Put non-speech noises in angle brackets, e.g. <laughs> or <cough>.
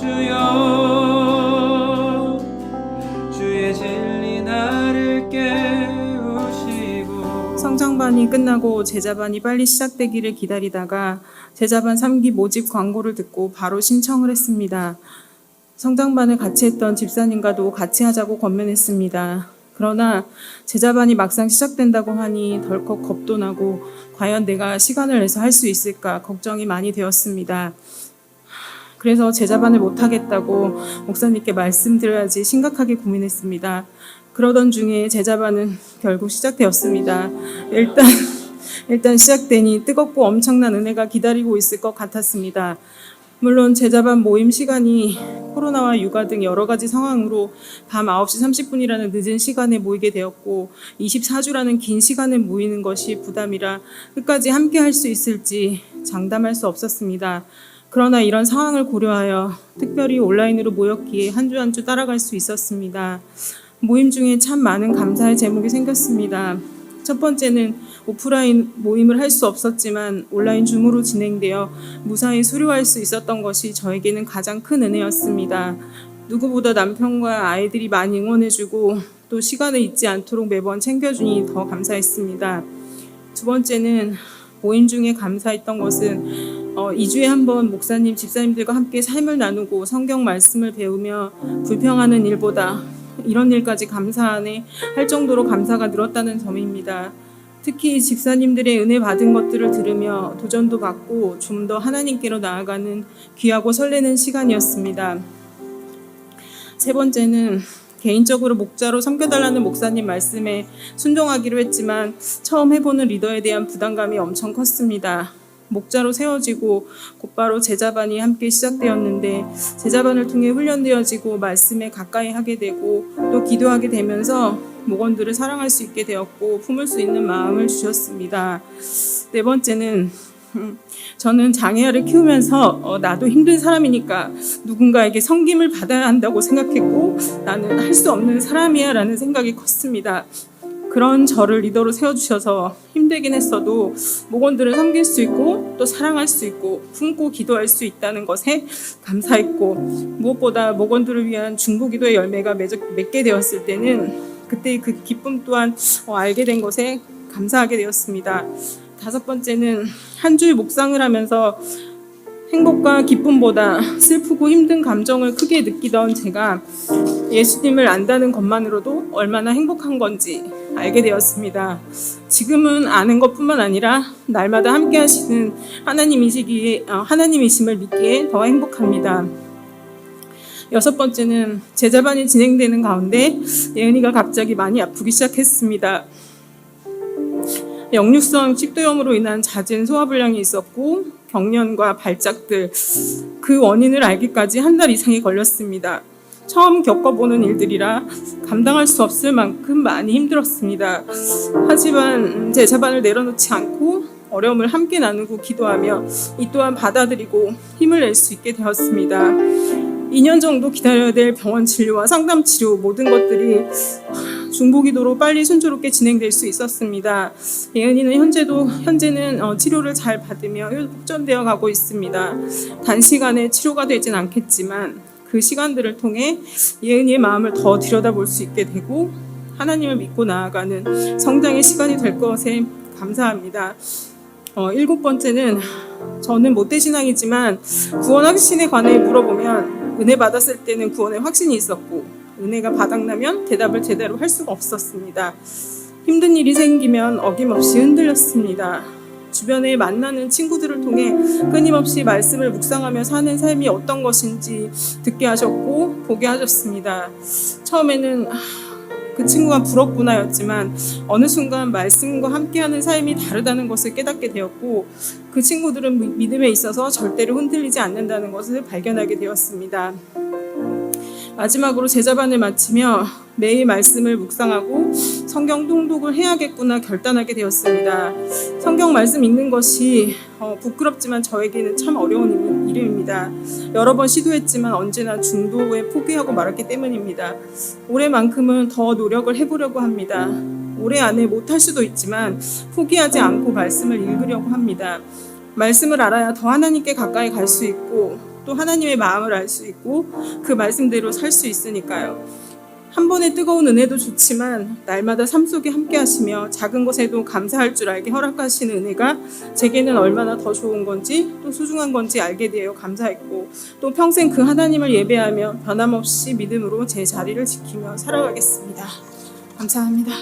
주여 주의 진리 나를 깨우시고 성장반이 끝나고 제자반이 빨리 시작되기를 기다리다가 제자반 3기 모집 광고를 듣고 바로 신청을 했습니다. 성장반을 같이 했던 집사님과도 같이 하자고 권면했습니다. 그러나 제자반이 막상 시작된다고 하니 덜컥 겁도 나고 과연 내가 시간을 내서 할 수 있을까 걱정이 많이 되었습니다. 그래서 제자반을 못하겠다고 목사님께 말씀드려야지 심각하게 고민했습니다. 그러던 중에 제자반은 결국 시작되었습니다. 일단 <laughs> 일단 시작되니 뜨겁고 엄청난 은혜가 기다리고 있을 것 같았습니다. 물론 제자반 모임 시간이 코로나와 육아 등 여러 가지 상황으로 밤 9시 30분이라는 늦은 시간에 모이게 되었고 24주라는 긴 시간에 모이는 것이 부담이라 끝까지 함께 할 수 있을지 장담할 수 없었습니다. 그러나 이런 상황을 고려하여 특별히 온라인으로 모였기에 한 주 한 주 따라갈 수 있었습니다. 모임 중에 참 많은 감사의 제목이 생겼습니다. 첫 번째는 오프라인 모임을 할 수 없었지만 온라인 줌으로 진행되어 무사히 수료할 수 있었던 것이 저에게는 가장 큰 은혜였습니다. 누구보다 남편과 아이들이 많이 응원해주고 또 시간을 잊지 않도록 매번 챙겨주니 더 감사했습니다. 두 번째는 모임 중에 감사했던 것은 어, 2주에 한 번 목사님, 집사님들과 함께 삶을 나누고 성경 말씀을 배우며 불평하는 일보다 이런 일까지 감사하네 할 정도로 감사가 늘었다는 점입니다. 특히 집사님들의 은혜 받은 것들을 들으며 도전도 받고 좀 더 하나님께로 나아가는 귀하고 설레는 시간이었습니다. 세 번째는 개인적으로 목자로 섬겨달라는 목사님 말씀에 순종하기로 했지만 처음 해보는 리더에 대한 부담감이 엄청 컸습니다. 목자로 세워지고 곧바로 제자반이 함께 시작되었는데 제자반을 통해 훈련되어지고 말씀에 가까이 하게 되고 또 기도하게 되면서 목원들을 사랑할 수 있게 되었고 품을 수 있는 마음을 주셨습니다. 네 번째는 음, 저는 장애아를 키우면서 어, 나도 힘든 사람이니까 누군가에게 섬김을 받아야 한다고 생각했고 나는 할 수 없는 사람이야 라는 생각이 컸습니다. 그런 저를 리더로 세워주셔서 힘들긴 했어도 목원들을 섬길 수 있고 또 사랑할 수 있고 품고 기도할 수 있다는 것에 감사했고 무엇보다 목원들을 위한 중보기도의 열매가 맺- 맺게 되었을 때는 그때 그 기쁨 또한 어, 알게 된 것에 감사하게 되었습니다. 다섯 번째는 한 주의 묵상을 하면서 행복과 기쁨보다 슬프고 힘든 감정을 크게 느끼던 제가 예수님을 안다는 것만으로도 얼마나 행복한 건지 알게 되었습니다. 지금은 아는 것뿐만 아니라 날마다 함께 하시는 하나님이시기에 어, 하나님이심을 믿기에 더 행복합니다. 여섯 번째는 제자반이 진행되는 가운데 예은이가 갑자기 많이 아프기 시작했습니다. 역류성 식도염으로 인한 잦은 소화불량이 있었고 경련과 발작들 그 원인을 알기까지 한 달 이상이 걸렸습니다. 처음 겪어보는 일들이라 감당할 수 없을 만큼 많이 힘들었습니다. 하지만 제 자반을 내려놓지 않고 어려움을 함께 나누고 기도하며 이 또한 받아들이고 힘을 낼 수 있게 되었습니다. 2년 정도 기다려야 될 병원 진료와 상담 치료 모든 것들이 중보기도로 빨리 순조롭게 진행될 수 있었습니다. 예은이는 현재도 현재는 어, 치료를 잘 받으며 회복전되어 가고 있습니다. 단시간에 치료가 되진 않겠지만 그 시간들을 통해 예은이의 마음을 더 들여다볼 수 있게 되고 하나님을 믿고 나아가는 성장의 시간이 될 것에 감사합니다. 어, 일곱 번째는 저는 못된 신앙이지만 구원 확신에 관해 물어보면 은혜 받았을 때는 구원에 확신이 있었고 은혜가 바닥나면 대답을 제대로 할 수가 없었습니다. 힘든 일이 생기면 어김없이 흔들렸습니다. 주변에 만나는 친구들을 통해 끊임없이 말씀을 묵상하며 사는 삶이 어떤 것인지 듣게 하셨고 보게 하셨습니다. 처음에는 아, 그 친구가 부럽구나였지만 어느 순간 말씀과 함께하는 삶이 다르다는 것을 깨닫게 되었고 그 친구들은 미- 믿음에 있어서 절대로 흔들리지 않는다는 것을 발견하게 되었습니다. 마지막으로 제자반을 마치며 매일 말씀을 묵상하고 성경 통독을 해야겠구나 결단하게 되었습니다. 성경 말씀 읽는 것이 어, 부끄럽지만 저에게는 참 어려운 일- 일입니다. 여러 번 시도했지만 언제나 중도에 포기하고 말았기 때문입니다. 올해만큼은 더 노력을 해보려고 합니다. 올해 안에 못할 수도 있지만 포기하지 않고 말씀을 읽으려고 합니다. 말씀을 알아야 더 하나님께 가까이 갈 수 있고 또 하나님의 마음을 알 수 있고 그 말씀대로 살 수 있으니까요. 한 번의 뜨거운 은혜도 좋지만 날마다 삶 속에 함께 하시며 작은 것에도 감사할 줄 알게 허락하시는 은혜가 제게는 얼마나 더 좋은 건지 또 소중한 건지 알게 되어 감사했고 또 평생 그 하나님을 예배하며 변함없이 믿음으로 제 자리를 지키며 살아가겠습니다. 감사합니다.